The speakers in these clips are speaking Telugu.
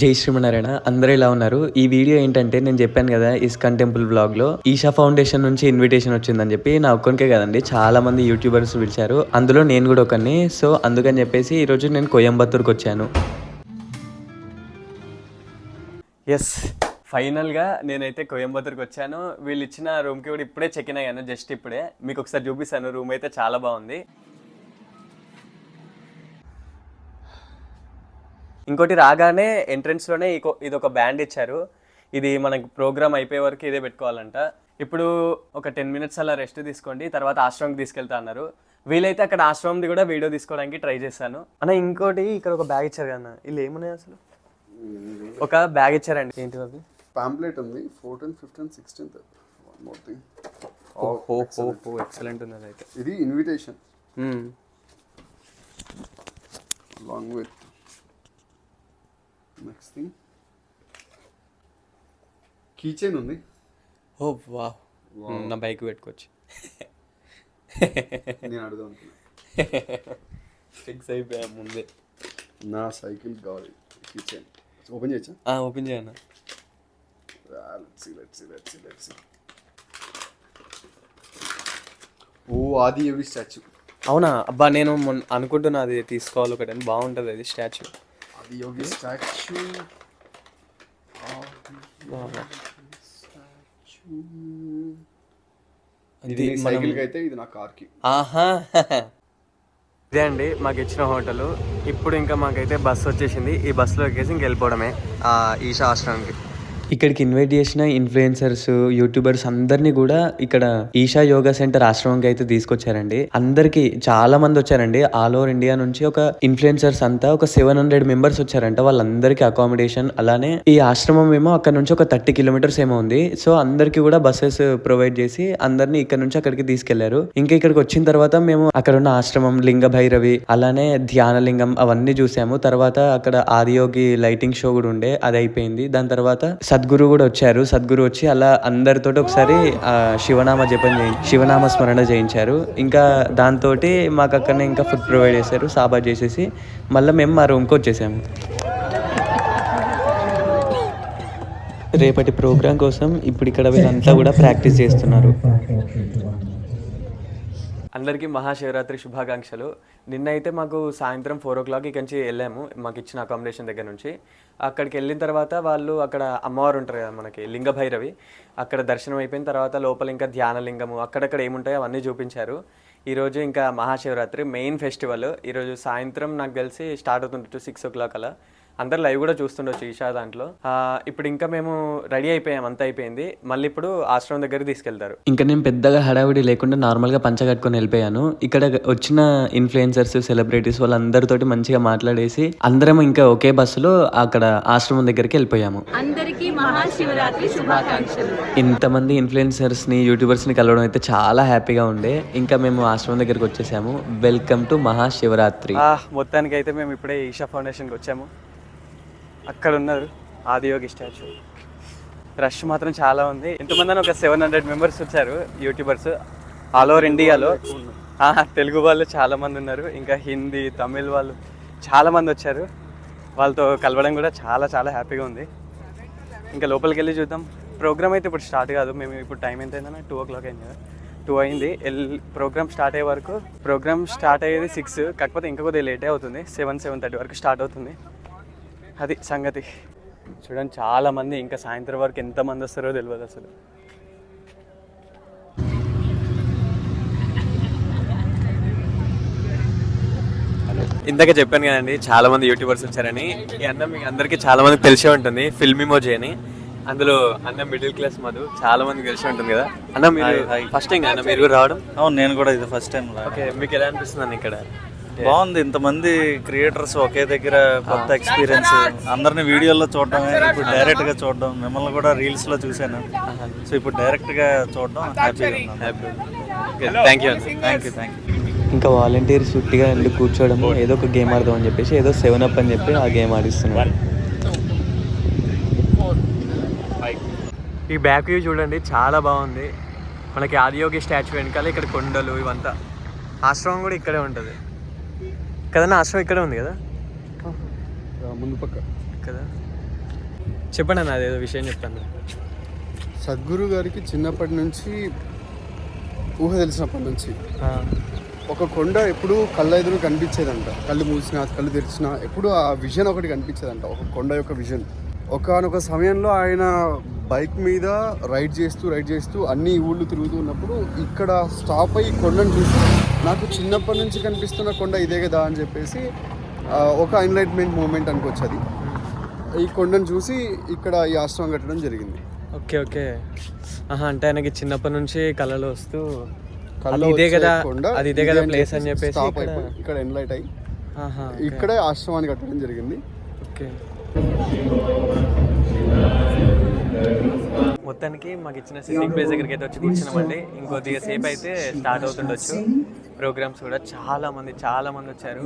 జై శ్రీమనారాయణ అందరూ ఇలా ఉన్నారు? ఈ వీడియో ఏంటంటే నేను చెప్పాను కదా ఇస్కాన్ టెంపుల్ బ్లాగ్లో ఈషా ఫౌండేషన్ నుంచి ఇన్విటేషన్ వచ్చిందని చెప్పి నా ఒక్కరికే కదండి చాలా మంది యూట్యూబర్స్ పిలిచారు. అందులో నేను కూడా ఒకరిని సో అందుకని చెప్పేసి ఈరోజు నేను కోయంబత్తూర్కి వచ్చాను. ఎస్ ఫైనల్గా నేనైతే కోయంబత్తూర్కి వచ్చాను. వీళ్ళు ఇచ్చిన రూమ్కి కూడా ఇప్పుడే చెక్ ఇన్ అయ్యాను జస్ట్ ఇప్పుడే. మీకు ఒకసారి చూపిస్తాను రూమ్ అయితే చాలా బాగుంది. ఇంకోటి రాగానే ఎంట్రన్స్లోనే ఇది ఒక బ్యాండ్ ఇచ్చారు. ఇది మనకి ప్రోగ్రామ్ అయిపోయే వరకు ఇదే పెట్టుకోవాలంట. ఇప్పుడు ఒక టెన్ మినిట్స్ అలా రెస్ట్ తీసుకోండి తర్వాత ఆశ్రమంకి తీసుకెళ్తా అన్నారు. వీలైతే అక్కడ ఆశ్రమంది కూడా వీడియో తీసుకోవడానికి ట్రై చేశాను. అన్న ఇంకోటి ఇక్కడ ఒక బ్యాగ్ ఇచ్చారు కదా ఇల్లు ఏమున్నాయి అసలు? ఒక బ్యాగ్ ఇచ్చారండి. ఏంటి అది పాంప్లెట్ ఉంది. Fourteen fifteen sixteenth one more thing ఓహో ఎక్సలెంట్ ఉంది అదైతే ఇది invitation. Long with next thing key chain ఉంది. ఓ వా నా బైక్ పెట్టుకోవచ్చు. నేను అడుగుదాం అనుకున్నా. ఫిక్స్ అయిపోయా ముందే. నా సైకిల్ కావాలి కీ చైన్ ఓపెన్ చేయొచ్చా ఓపెన్ చేయను లెట్స్ లెట్స్ లెట్స్ లెట్స్ ఓ ఆది యోగి స్టాచ్యూ. అవునా? అబ్బా నేను మొన్న అనుకుంటున్నా అది తీసుకోవాలి ఒకటి అని. బాగుంటుంది అది స్టాచ్యూ. ఆది యోగి స్టాచ్యూ ఇది సైకిల్కి అయితే ఇది నా కార్కి ఆహా ఇదే అండి మాకు ఇచ్చిన హోటల్. ఇప్పుడు ఇంకా మాకైతే బస్సు వచ్చేసింది. ఈ బస్సులో ఎక్కేసి ఇంక వెళ్ళిపోవడమే. ఆ ఈషా ఆశ్రమంకి ఇక్కడికి ఇన్వైట్ చేసిన ఇన్ఫ్లుయెన్సర్స్ యూట్యూబర్స్ అందరినీ కూడా ఇక్కడ ఈషా యోగా సెంటర్ ఆశ్రమంకి అయితే తీసుకొచ్చారండి. అందరికి చాలా మంది వచ్చారండి. ఆల్ ఓవర్ ఇండియా నుంచి ఒక ఇన్ఫ్లుయెన్సర్స్ అంతా ఒక సెవెన్ హండ్రెడ్ మెంబర్స్ వచ్చారంట. వాళ్ళందరికీ అకామిడేషన్ అలానే ఈ ఆశ్రమం ఏమో అక్కడ నుంచి ఒక థర్టీ కిలోమీటర్స్ ఏమో ఉంది. సో అందరికి కూడా బస్సెస్ ప్రొవైడ్ చేసి అందరినీ ఇక్కడ నుంచి అక్కడికి తీసుకెళ్ళారు. ఇంకా ఇక్కడికి వచ్చిన తర్వాత మేము అక్కడ ఉన్న ఆశ్రమం లింగ భైరవి అలానే ధ్యాన లింగం అవన్నీ చూసాము. తర్వాత అక్కడ ఆదియోగి లైటింగ్ షో కూడా ఉండే అది అయిపోయింది. దాని తర్వాత సద్గురు కూడా వచ్చారు. సద్గురు వచ్చి అలా అందరితో ఒకసారి శివనామ జపం చేయి శివనామ స్మరణ చేయించారు. ఇంకా దాంతో మాకు అక్కడనే ఇంకా ఫుడ్ ప్రొవైడ్ చేశారు సాబా చేసేసి మళ్ళీ మేము మా రూమ్కి వచ్చేసాము. రేపటి ప్రోగ్రాం కోసం ఇప్పుడు ఇక్కడ వీళ్ళంతా కూడా ప్రాక్టీస్ చేస్తున్నారు. అందరికీ మహాశివరాత్రి శుభాకాంక్షలు. నిన్న అయితే మాకు సాయంత్రం ఫోర్ ఓ క్లాక్ ఇక్కడి నుంచి వెళ్ళాము. మాకు ఇచ్చిన అకామిడేషన్ దగ్గర నుంచి. అక్కడికి వెళ్ళిన తర్వాత వాళ్ళు అక్కడ అమ్మవారు ఉంటారు కదా మనకి లింగ భైరవి అక్కడ దర్శనం అయిపోయిన తర్వాత లోపల ఇంకా ధ్యానలింగము అక్కడక్కడ ఏముంటాయో అవన్నీ చూపించారు. ఈరోజు ఇంకా మహాశివరాత్రి మెయిన్ ఫెస్టివల్. ఈరోజు సాయంత్రం నాకు తెలిసి స్టార్ట్ అవుతుంది టు సిక్స్ ఓ క్లాక్ అలా. అందరు లైవ్ కూడా చూస్తుండొచ్చు ఈషా దాంట్లో. ఆ, ఇప్పుడు ఇంకా మేము రెడీ అయిపోయాం అంతా అయిపోయింది. మళ్ళీ ఇప్పుడు ఆశ్రమం దగ్గరికి తీసుకెళ్తారు. ఇంకా నేను పెద్దగా హడావిడి లేకుండా నార్మల్గా పంచ కట్టుకొని వెళ్ళిపోయాను. ఇక్కడ వచ్చిన ఇన్ఫ్లుయెన్సర్స్ సెలబ్రిటీస్ వాళ్ళందరితోటి మంచిగా మాట్లాడేసి అందరం ఇంకా ఒకే బస్సులో అక్కడ ఆశ్రమం దగ్గరికి వెళ్ళిపోయాము. అందరికీ మహాశివరాత్రి శుభాకాంక్షలు. ఇంతమంది ఇన్ఫ్లుయెన్సర్స్ని యూట్యూబర్స్ని కలవడం అయితే చాలా హ్యాపీగా ఉండే. ఇంకా మేము ఆశ్రమం దగ్గరికి వచ్చేసాము. Welcome to Mahashivratri. మొత్తానికి అయితే మేము ఇప్పుడే ఈషా ఫౌండేషన్కి వచ్చాము. అక్కడ ఉన్నారు ఆదియోగి స్టాచ్యూ. రష్ మాత్రం చాలా ఉంది. ఎంతమంది ఒక సెవెన్ హండ్రెడ్ మెంబర్స్ వచ్చారు యూట్యూబర్స్ ఆల్ ఓవర్ ఇండియాలో. తెలుగు వాళ్ళు చాలా మంది ఉన్నారు. ఇంకా హిందీ తమిళ్ వాళ్ళు చాలా మంది వచ్చారు. వాళ్ళతో కలవడం కూడా చాలా చాలా హ్యాపీగా ఉంది. ఇంకా లోపలికి వెళ్ళి చూద్దాం. ప్రోగ్రామ్ అయితే ఇప్పుడు స్టార్ట్ కాదు. మేము ఇప్పుడు టైం ఎంత అయిందన్న టూ ఓ క్లాక్ అయింది కదా. టూ అయింది. ఎల్ ప్రోగ్రామ్ స్టార్ట్ అయ్యే వరకు ప్రోగ్రామ్ స్టార్ట్ అయ్యేది సిక్స్. కాకపోతే ఇంకా కొద్దిగా లేటే అవుతుంది. సెవెన్ సెవెన్ థర్టీ వరకు స్టార్ట్ అవుతుంది. అది సంగతి. చూడండి చాలా మంది ఇంకా సాయంత్రం వరకు ఎంతమంది వస్తారో తెలియదు అసలు. ఇందాక చెప్పాను కదండి చాలా మంది యూట్యూబర్స్ వచ్చారని. ఈ అన్న మీకు అందరికీ చాలా మందికి తెలిసే ఉంటుంది ఫిల్మ్ ఇమోజీ అని. అందులో అన్న మిడిల్ క్లాస్ మధు చాలా మందికి తెలిసే ఉంటుంది కదా. అన్న మీరు ఫస్ట్ టైం అన్న మీరు కూడా రావడం? అవును నేను కూడా ఇది ఫస్ట్ టైం ఓకే మీకు ఎలా అనిపిస్తుంది అన్న ఇక్కడ? బాగుంది. ఇంతమంది క్రియేటర్స్ ఒకే దగ్గర కొత్త ఎక్స్పీరియన్స్ అందరిని వీడియోలో చూడడం ఇప్పుడు డైరెక్ట్గా చూడడం మిమ్మల్ని కూడా రీల్స్లో చూశాను. సో ఇప్పుడు డైరెక్ట్గా చూడడం హ్యాపీగా thank you thank you thank you ఇంకా వాలంటీర్స్ చుట్టిగా ఎందుకు కూర్చోవడము ఏదో ఒక గేమ్ ఆడదాం అని చెప్పేసి ఏదో సెవెన్ అప్ అని చెప్పి ఆ గేమ్ ఆడిస్తున్నారు ఈ బ్యాక్ వ్యూ చూడండి చాలా బాగుంది. మనకి ఆదియోగి స్టాచ్యూ వెనకాల ఇక్కడ కొండలు ఇవంతా. ఆశ్రమం కూడా ఇక్కడే ఉంటుంది. కదన్నా ఆశ్రమం ఇక్కడే ఉంది కదా? ముందు పక్క. కదా? చెప్పండి అన్న అదేదో విషయం చెప్తాను. సద్గురు గారికి చిన్నప్పటి నుంచి ఊహ తెలిసినప్పటి నుంచి ఒక కొండ ఎప్పుడు కళ్ళ ఎదురు కనిపించేదంట. కళ్ళు మూసినా కళ్ళు తెరిచినా ఎప్పుడు ఆ విజన్ ఒకటి కనిపించేదంట. ఒక కొండ యొక్క విజన్ ఒకనొక సమయంలో ఆయన బైక్ మీద రైడ్ చేస్తూ రైడ్ చేస్తూ అన్ని ఊళ్ళు తిరుగుతూ ఉన్నప్పుడు ఇక్కడ స్టాప్ అయ్యి కొండను చూసి నాకు చిన్నప్పటి నుంచి కనిపిస్తున్న కొండ ఇదే కదా అని చెప్పేసి ఒక ఎన్లైట్మెంట్ మూమెంట్ అనుకోవచ్చు అది ఈ కొండను చూసి ఇక్కడ ఈ ఆశ్రమం కట్టడం జరిగింది. Okay okay. ఆహా అంటే ఆయనకి చిన్నప్పటి నుంచి కళలు వస్తూ ఇదే కదా అది ఇదే కదా ప్లేస్ అని చెప్పేసి ఇక్కడ ఎన్లైట్ అయ్యి ఇక్కడే ఆశ్రమాన్ని కట్టడం జరిగింది. ఓకే. మొత్తానికి మాకు ఇచ్చిన సిట్టింగ్ ప్లేస్ దగ్గరికి అయితే వచ్చి కూర్చున్నామండి. ఇంకొద్దిగా సేపు అయితే స్టార్ట్ అవుతుండొచ్చు. ప్రోగ్రామ్స్ కూడా చాలా మంది చాలా మంది వచ్చారు.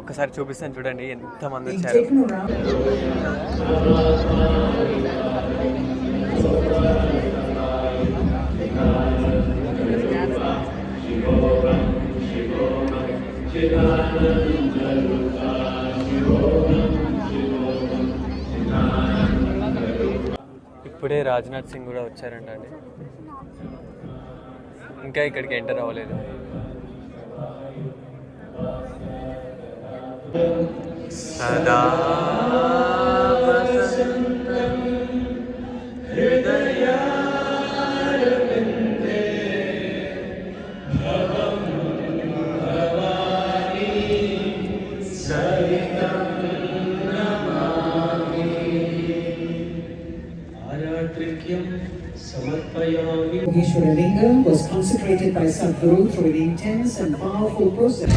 ఒక్కసారి చూపిస్తాను చూడండి ఎంత మంది వచ్చారు. రాజ్నాథ్ సింగ్ కూడా వచ్చారంట అండి. ఇంకా ఇక్కడికి ఎంటర్ అవ్వలేదు. సదా Linga was consecrated by Sadhguru through an intense and powerful process.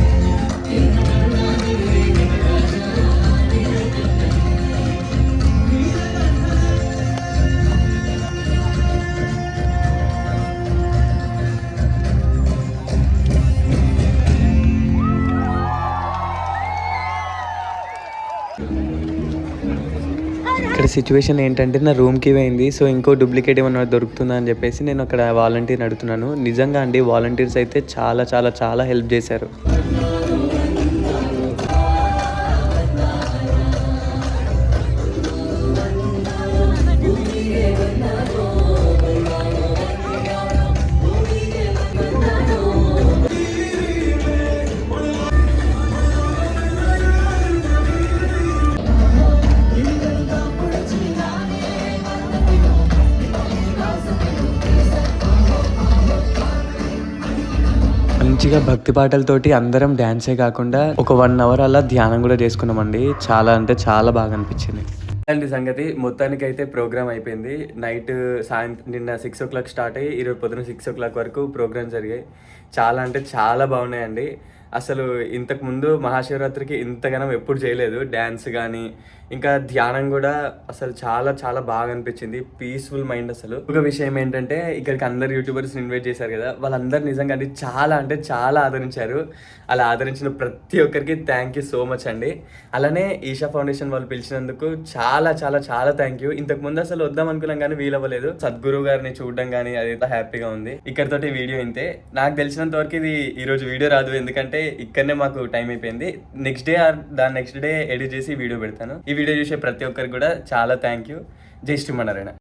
Situation ఏంటంటే నా రూమ్కి పోయింది. సో ఇంకో డూప్లికేట్ ఏమన్నా దొరుకుతుందా అని చెప్పేసి నేను అక్కడ వాలంటీర్ అడుగుతున్నాను. నిజంగా అండి వాలంటీర్స్ అయితే చాలా చాలా చాలా హెల్ప్ చేశారు. మంచిగా భక్తి పాటలతోటి అందరం డ్యాన్సే కాకుండా ఒక వన్ అవర్ అలా ధ్యానం కూడా చేసుకున్నామండి. చాలా అంటే చాలా బాగా అనిపించింది. అండి సంగతి మొత్తానికి అయితే ప్రోగ్రామ్ అయిపోయింది. నైట్ సాయంత్రం నిన్న సిక్స్ ఓ క్లాక్ స్టార్ట్ అయ్యి ఈరోజు పొద్దున సిక్స్ ఓ క్లాక్ వరకు ప్రోగ్రామ్ జరిగాయి. చాలా అంటే చాలా బాగున్నాయండి. అసలు ఇంతకు ముందు మహాశివరాత్రికి ఇంతగానం ఎప్పుడు చేయలేదు. డ్యాన్స్ కానీ ఇంకా ధ్యానం కూడా అసలు చాలా చాలా బాగా అనిపించింది. పీస్ఫుల్ మైండ్ అసలు. ఒక విషయం ఏంటంటే ఇక్కడికి అందరు యూట్యూబర్స్ ఇన్వైట్ చేశారు కదా. వాళ్ళందరూ నిజంగా అండి చాలా అంటే చాలా ఆదరించారు. అలా ఆదరించిన ప్రతి ఒక్కరికి థ్యాంక్ యూ సో మచ్ అండి. అలానే ఈషా ఫౌండేషన్ వాళ్ళు పిలిచినందుకు చాలా చాలా చాలా థ్యాంక్ యూ ఇంతకు ముందు అసలు వద్దాం అనుకున్నాం కానీ వీలవ్వలేదు సద్గురు గారిని చూడడం కానీ అది హ్యాపీగా ఉంది. ఇక్కడతోటి వీడియో ఇంతే. నాకు తెలిసినంత వరకు ఇది ఈరోజు వీడియో రాదు. ఎందుకంటే ఇక్కడనే మాకు టైం అయిపోయింది. నెక్స్ట్ డే ఆర్ దాని నెక్స్ట్ డే ఎడిట్ చేసి వీడియో పెడతాను. ఈ వీడియో చూసే ప్రతి ఒక్కరికి కూడా చాలా థ్యాంక్ యూ జై శ్రీమన్నారాయణ.